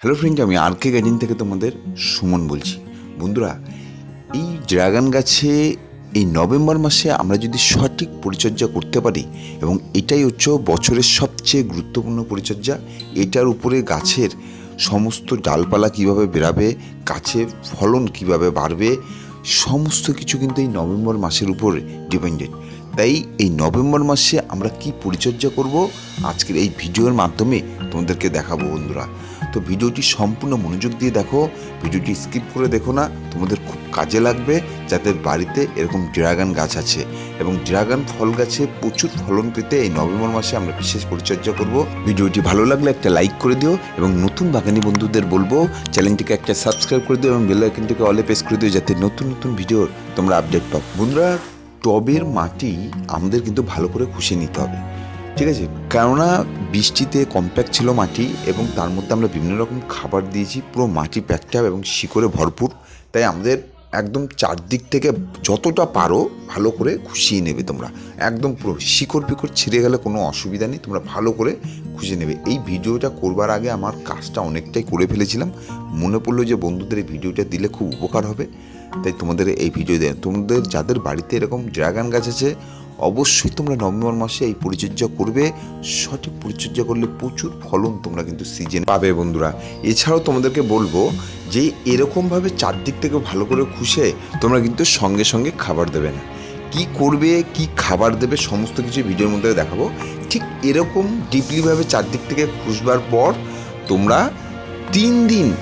Hello friend আমি আর কে garden থেকে তোমাদের সুমন বলছি। বন্ধুরা, এই ড্রাগন গাছে এই নভেম্বর মাসে আমরা যদি সঠিক পরিচর্যা করতে পারি এবং এটাই হচ্ছে বছরের সবচেয়ে গুরুত্বপূর্ণ পরিচর্যা, এটার উপরে গাছের সমস্ত ডালপালা কীভাবে বেরাবে, গাছের ফলন কীভাবে বাড়বে, সমস্ত কিছু কিন্তু এই নভেম্বর মাসের উপর ডিপেন্ডেন্ট তাই এই নভেম্বর মাসে আমরা কি পরিচর্যা করব? আজকের এই ভিডিওর মাধ্যমে তোমাদেরকে দেখাবো বন্ধুরা। তো ভিডিওটি সম্পূর্ণ মনোযোগ দিয়ে দেখো, ভিডিওটি স্কিপ করে দেখো না, তোমাদের খুব কাজে লাগবে যাদের বাড়িতে এরকম ড্রাগন গাছ আছে। এবং ড্রাগন ফল গাছে প্রচুর ফলন পেতে এই নভেম্বর মাসে আমরা বিশেষ পরিচর্যা করব। ভিডিওটি ভালো লাগলে একটা লাইক করে দিও এবং নতুন বাগানি বন্ধুদের বলব, চ্যানেলটিকে একটা সাবস্ক্রাইব করে দিও এবং বেল আইকনটিকে অলে প্রেস করে দিও যাতে নতুন নতুন ভিডিওর তোমরা আপডেট পাও। বন্ধুরা টবের মাটি আমাদের কিন্তু ভালো করে খুশে নিতে হবে। ঠিক আছে? কেননা বৃষ্টিতে কম্প্যাক্ট ছিল মাটি এবং তার মধ্যে আমরা বিভিন্ন রকম খাবার দিয়েছি, পুরো মাটি প্যাকটা এবং শিকড়ে ভরপুর। তাই আমাদের একদম চারদিক থেকে যতটা পারো ভালো করে খুশিয়ে নেবে তোমরা। একদম পুরো শিকড় পিকড় ছিঁড়ে গেলে কোনো অসুবিধা নেই, তোমরা ভালো করে খুঁজে নেবে। এই ভিডিওটা করবার আগে আমার কাজটা অনেকটাই করে ফেলেছিলাম। মনে পড়ল যে বন্ধুদের এই ভিডিওটা দিলে খুব উপকার হবে। তাই তোমাদের এই ভিডিও দেয় তোমাদের যাদের বাড়িতে এরকম ড্রাগন গাছ আছে অবশ্যই তোমরা নভেম্বর মাসে এই পরিচর্যা করবে। সঠিক পরিচর্যা করলে প্রচুর ফলন তোমরা কিন্তু সিজন পাবে বন্ধুরা। এছাড়াও তোমাদেরকে বলব যে এরকমভাবে চারদিক থেকে ভালো করে খুশে তোমরা কিন্তু সঙ্গে সঙ্গে খাবার দেবে না। কি করবে, কি খাবার দেবে সমস্ত কিছু ভিডিওর মধ্যে দেখাবো। ঠিক এরকম ডিপলিভাবে চারদিক থেকে খুশবার পর তোমরা তিন দিন,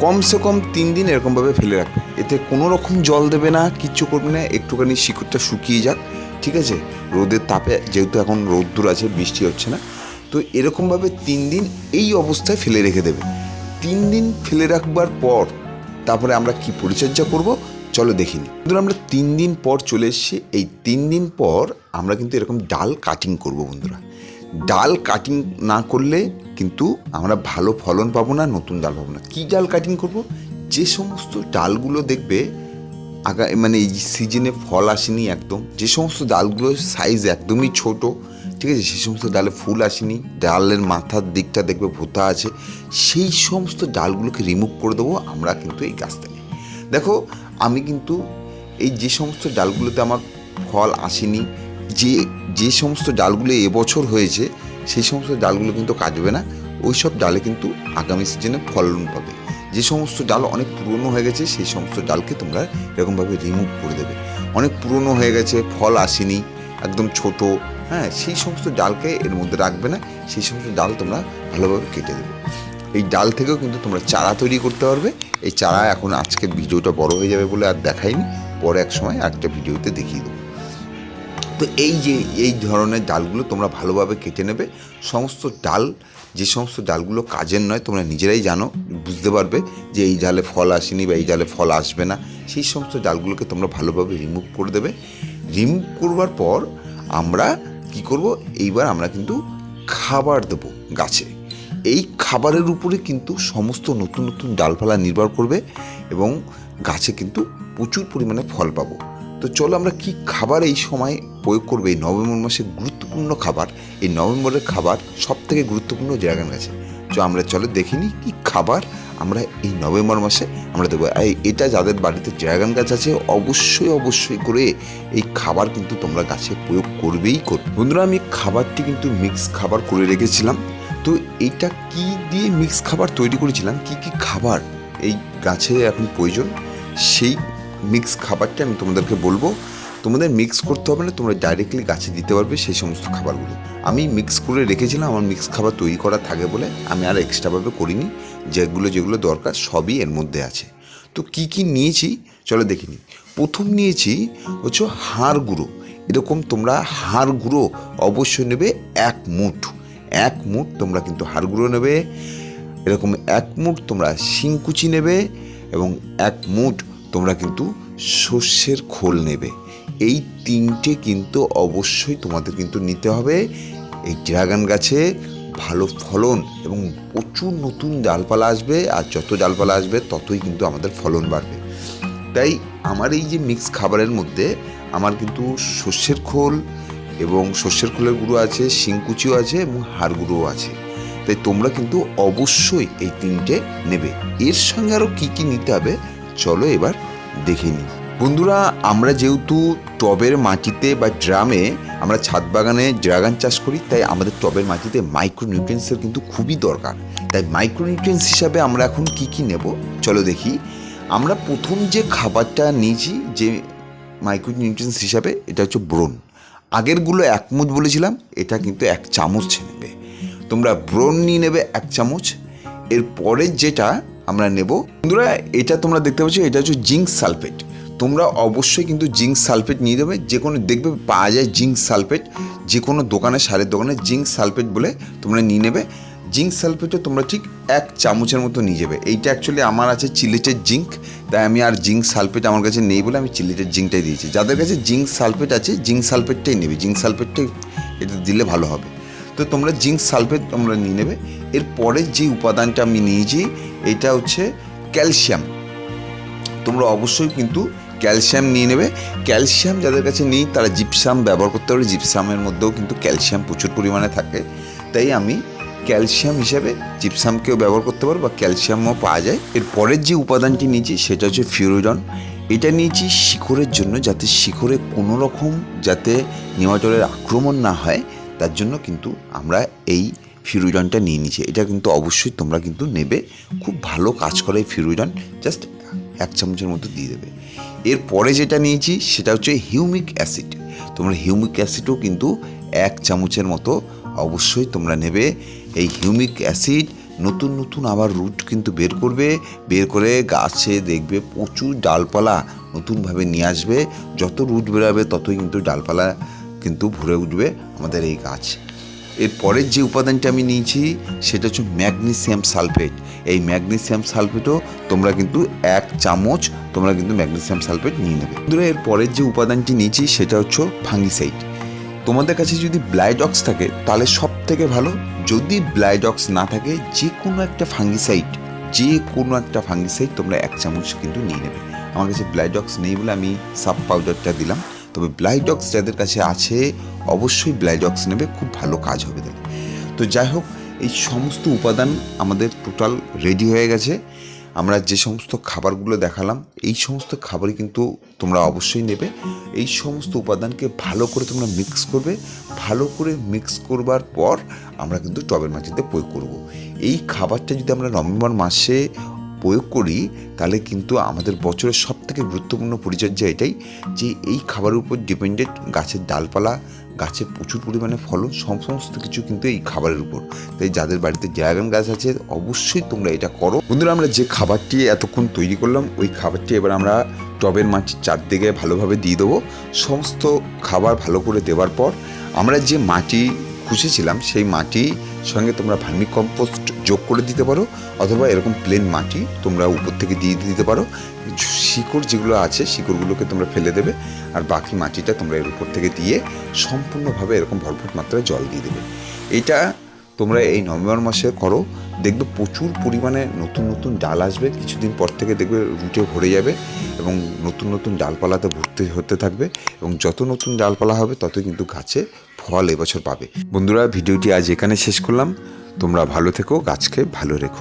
কমসে কম তিন দিন এরকমভাবে ফেলে রাখবে। এতে কোনো রকম জল দেবে না, কিচ্ছু করবে না, একটুখানি শিকড়টা শুকিয়ে যাক। ঠিক আছে? রোদের তাপে যেহেতু এখন রোদ্দুর আছে, বৃষ্টি হচ্ছে না, তো এরকমভাবে তিন দিন এই অবস্থায় ফেলে রেখে দেবে। তিন দিন ফেলে রাখবার পর তারপরে আমরা কি পরিচর্যা করব? চলো দেখিনি। কিন্তু আমরা তিন দিন পর চলে এসেছি। এই তিন দিন পর আমরা কিন্তু এরকম ডাল কাটিং করব বন্ধুরা। ডাল কাটিং না করলে কিন্তু আমরা ভালো ফলন পাবো না, নতুন ডাল পাবো না। কী ডাল কাটিং করব? যে সমস্ত ডালগুলো দেখবে আগা মানে এই সিজনে ফল আসেনি একদম। যে সমস্ত ডালগুলোর সাইজ একদমই ছোট, ঠিক আছে? সেই সমস্ত ডালে ফুল আসেনি, ডালের মাথার দিকটা দেখবে ভোতা আছে। সেই সমস্ত ডালগুলোকে রিমুভ করে দেবো, আমরা কিন্তু এই গাছ থেকে দেখো, আমি কিন্তু এই যে সমস্ত ডালগুলোতে আমার ফল আসেনি, যে যে সমস্ত ডালগুলো এবছর হয়েছে, সেই সমস্ত ডালগুলো কিন্তু কাটবে না। ওই সব ডালে কিন্তু আগামী সিজনে ফলন পাবে। যে সমস্ত ডাল অনেক পুরনো হয়ে গেছে, সেই সমস্ত ডালকে তোমরা এরকমভাবে রিমুভ করে দেবে। অনেক পুরনো হয়ে গেছে, ফল আসেনি, একদম ছোট হ্যাঁ সেই সমস্ত ডালকে এর মধ্যে রাখবে না, সেই সমস্ত ডাল তোমরা ভালোভাবে কেটে দেবে। এই ডাল থেকেও কিন্তু তোমরা চারা তৈরি করতে পারবে। এই চারা এখন আজকের ভিডিওটা বড় হয়ে যাবে বলে আর দেখাইনি, পরে এক সময় একটা ভিডিওতে দেখিয়ে দেবো। তো এই যে, এই ধরনের ডালগুলো তোমরা ভালোভাবে কেটে নেবে, সমস্ত ডাল যে সমস্ত ডালগুলো কাজের নয়, তোমরা নিজেরাই জানো, বুঝতে পারবে যে এই ডালে ফল আসেনি বা এই ডালে ফল আসবে না। সেই সমস্ত ডালগুলোকে তোমরা ভালোভাবে রিমুভ করে দেবে। রিমুভ করবার পর আমরা কি করব? এইবার আমরা কিন্তু খাবার দেবো গাছে। এই খাবারের উপরে কিন্তু সমস্ত নতুন নতুন ডালপালা নির্ভর করবে এবং গাছে কিন্তু প্রচুর পরিমাণে ফল পাবো। তো চলো আমরা কি খাবার এই সময় প্রয়োগ করবে? এই নভেম্বর মাসে গুরুত্বপূর্ণ খাবার। এই নভেম্বরের খাবার সব থেকে গুরুত্বপূর্ণ ড্রাগন গাছে তো আমরা চলো দেখিনি কি খাবার আমরা এই নভেম্বর মাসে আমরা দেবো। এটা যাদের বাড়িতে ড্রাগন গাছ আছে, অবশ্যই অবশ্যই করে এই খাবার কিন্তু তোমরা গাছে প্রয়োগ করবেই করবে। বন্ধুরা, আমি খাবারটি কিন্তু মিক্স খাবার করে রেখেছিলাম। তো এইটা কি দিয়ে মিক্স খাবার তৈরি করেছিলাম? কি কি খাবার এই গাছে এখন প্রয়োজন? সেই মিক্স খাবারটা আমি তোমাদেরকে বলব। তোমাদের মিক্স করতে হবে না, তোমরা ডাইরেক্টলি গাছে দিতে পারবে সেই সমস্ত খাবারগুলো। আমি মিক্স করে রেখেছিলাম, আমার মিক্স খাবার তৈরি করা থাকে বলে আমি আর এক্সট্রাভাবে করিনি। যেগুলো যেগুলো দরকার সবই এর মধ্যে আছে। তো কি কি নিয়েছি? চলো দেখে নিই। প্রথম নিয়েছি হচ্ছে হাড় গুঁড়ো। এরকম তোমরা হাড় গুঁড়ো অবশ্যই নেবে এক মুঠ। এক মুঠ তোমরা কিন্তু হাড় গুঁড়ো নেবে। এরকম এক মুঠ তোমরা শিংকুচি নেবে এবং এক মুঠ তোমরা কিন্তু সর্ষের খোল নেবে। এই তিনটে কিন্তু অবশ্যই তোমাদের কিন্তু নিতে হবে। এই ড্রাগন গাছে ভালো ফলন এবং প্রচুর নতুন ডালপালা আসবে আর যত ডালপালা আসবে ততই কিন্তু আমাদের ফলন বাড়বে। তাই আমার এই যে মিক্স খাবারের মধ্যে আমার কিন্তু সর্ষের খোল এবং সর্ষের খোলের গুঁড়ো আছে শিংকুচিও আছে এবং হাড় গুঁড়োও আছে। তাই তোমরা কিন্তু অবশ্যই এই তিনটে নেবে। এর সঙ্গে আরও কী কী নিতে হবে চলো এবার দেখে নিই। বন্ধুরা, আমরা যেহেতু টবের মাটিতে বা ড্রামে আমরা ছাদ বাগানে ড্রাগন চাষ করি, তাই আমাদের টবের মাটিতে মাইক্রোনিউট্রিয়েন্টসের কিন্তু খুবই দরকার। তাই মাইক্রোনিউট্রিয়েন্টস হিসাবে আমরা এখন কি কি নেব? চলো দেখি। আমরা প্রথম যে খাবারটা নিয়েছি, যে মাইক্রোনিউট্রিয়েন্টস হিসাবে, এটা হচ্ছে ব্রোন আগেরগুলো এক মুঠ বলেছিলাম, এটা কিন্তু এক চামচ নেবে তোমরা ব্রোন নিয়ে নেবে এক চামচ। এর পরের যেটা আমরা নেব। বন্ধুরা, এটা তোমরা দেখতে পাচ্ছ, এটা হচ্ছে জিঙ্ক সালফেট। তোমরা অবশ্যই কিন্তু জিঙ্ক সালফেট নিয়ে দেবে যে কোনো দেখবে, পাওয়া যায় জিঙ্ক সালফেট। যে কোনো দোকানে, সারের দোকানে জিঙ্ক সালফেট বলে তোমরা নিয়ে নেবে। জিঙ্ক সালফেটও তোমরা ঠিক এক চামচের মতো নিয়ে যাবে। এইটা অ্যাকচুয়ালি আমার আছে চিলেটের জিঙ্ক। তাই আমি আর জিঙ্ক সালফেট আমার কাছে নেই বলে আমি চিলেটের জিঙ্কটাই দিয়েছি। যাদের কাছে জিঙ্ক সালফেট আছে, জিঙ্ক সালফেটটাই নেবে। জিঙ্ক সালফেটটাই এটা দিলে ভালো হবে। তো তোমরা জিঙ্ক সালফেট তোমরা নিয়ে নেবে। এরপরে যে উপাদানটা আমি নিয়েছি এটা হচ্ছে ক্যালসিয়াম। তোমরা অবশ্যই কিন্তু ক্যালসিয়াম নিয়ে নেবে। ক্যালসিয়াম যাদের কাছে নেই, তারা জিপসাম ব্যবহার করতে পারে। জিপসামের মধ্যেও কিন্তু ক্যালসিয়াম প্রচুর পরিমাণে থাকে। তাই আমি ক্যালসিয়াম হিসাবে জিপসামকেও ব্যবহার করতে পারো বা ক্যালসিয়ামও পাওয়া যায়। এর পরের যে উপাদানটি নিয়েছি সেটা হচ্ছে ফিউরিডন। এটা নিয়েছি শিখরের জন্য, যাতে শিখরে কোনো রকম যাতে নেমাটোরের আক্রমণ না হয়। তার জন্য কিন্তু আমরা এই ফিরুজনটা নিয়ে নিয়েছি এটা কিন্তু অবশ্যই তোমরা কিন্তু নেবে। খুব ভালো কাজ করে এই ফিরুজন জাস্ট এক চামচের মতো দিয়ে দেবে। এরপরে যেটা নিয়েছি, সেটা হচ্ছে হিউমিক অ্যাসিড। তোমরা হিউমিক অ্যাসিডও কিন্তু এক চামচের মতো অবশ্যই তোমরা নেবে। এই হিউমিক অ্যাসিড নতুন নতুন আবার রুট কিন্তু বের করবে। বের করে গাছে দেখবে প্রচুর ডালপালা নতুনভাবে নিয়ে আসবে। যত রুট বেরোবে, ততই কিন্তু ডালপালা কিন্তু ভরে উঠবে আমাদের এই গাছ। এর পরের যে উপাদানটা আমি নিয়েছি, সেটা হচ্ছে ম্যাগনেসিয়াম সালফেট। এই ম্যাগনেসিয়াম সালফেটও তোমরা কিন্তু এক চামচ তোমরা কিন্তু ম্যাগনেসিয়াম সালফেট নিয়ে নেবে। বন্ধুরা এর পরের যে উপাদানটি নিয়েছি, সেটা হচ্ছে ফাঙ্গিসাইড। তোমাদের কাছে যদি ব্লাইডক্স থাকে, তাহলে সব থেকে ভালো, যদি ব্লাইডক্স না থাকে যে কোনো একটা ফাঙ্গিসাইড যে কোনো একটা ফাঙ্গিসাইড তোমরা এক চামচ কিন্তু নিয়ে নেবে। আমার কাছে ব্লাইডক্স নেই বলে আমি সাব পাউডারটা দিলাম। তবে ব্লাইডক্স যাদের কাছে আছে, অবশ্যই ব্লাইডক্স নেবে, খুব ভালো কাজ হবে দেখে তো যাই হোক, এই সমস্ত উপাদান আমাদের টোটাল রেডি হয়ে গেছে। আমরা যে সমস্ত খাবারগুলো দেখালাম, এই সমস্ত খাবারই কিন্তু তোমরা অবশ্যই নেবে। এই সমস্ত উপাদানকে ভালো করে তোমরা মিক্স করবে। ভালো করে মিক্স করবার পর আমরা কিন্তু টবের মাটিতে প্রয়োগ করব। এই খাবারটা যদি আমরা নভেম্বর মাসে প্রয়োগ করি, তাহলে কিন্তু আমাদের বছরের সব থেকে গুরুত্বপূর্ণ পরিচর্যা এটাই যে এই খাবারের উপর ডিপেন্ডেন্ট গাছের ডালপালা, গাছে প্রচুর পরিমাণে ফলন সমস্ত কিছু কিন্তু এই খাবারের উপর। তাই যাদের বাড়িতে ড্রাগন গাছ আছে, অবশ্যই তোমরা এটা করো। বন্ধুরা, আমরা যে খাবারটি এতক্ষণ তৈরি করলাম, ওই খাবারটি এবার আমরা টবের মাটির চারদিকে ভালোভাবে দিয়ে দেবো। সমস্ত খাবার ভালো করে দেওয়ার পর আমরা যে মাটি খুঁজেছিলাম, সেই মাটি সঙ্গে তোমরা ভার্মি কম্পোস্ট যোগ করে দিতে পারো, অথবা এরকম প্লেন মাটি তোমরা উপর থেকে দিয়ে দিতে পারো। শিকড় যেগুলো আছে, শিকড়গুলোকে তোমরা ফেলে দেবে, আর বাকি মাটিটা তোমরা এর উপর থেকে দিয়ে সম্পূর্ণভাবে এরকম ভরপুর মাত্রায় জল দিয়ে দেবে। এটা তোমরা এই নভেম্বর মাসে করো, দেখবে প্রচুর পরিমাণে নতুন নতুন ডাল আসবে, কিছুদিন পর থেকে দেখবে রুটে ভরে যাবে এবং নতুন নতুন ডালপালাতে ভর্তি হতে থাকবে এবং যত নতুন ডালপালা হবে তত কিন্তু গাছে ফল এবছর পাবে। বন্ধুরা, ভিডিওটি আজ এখানে শেষ করলাম। তোমরা ভালো থেকো গাছকে ভালো রেখো।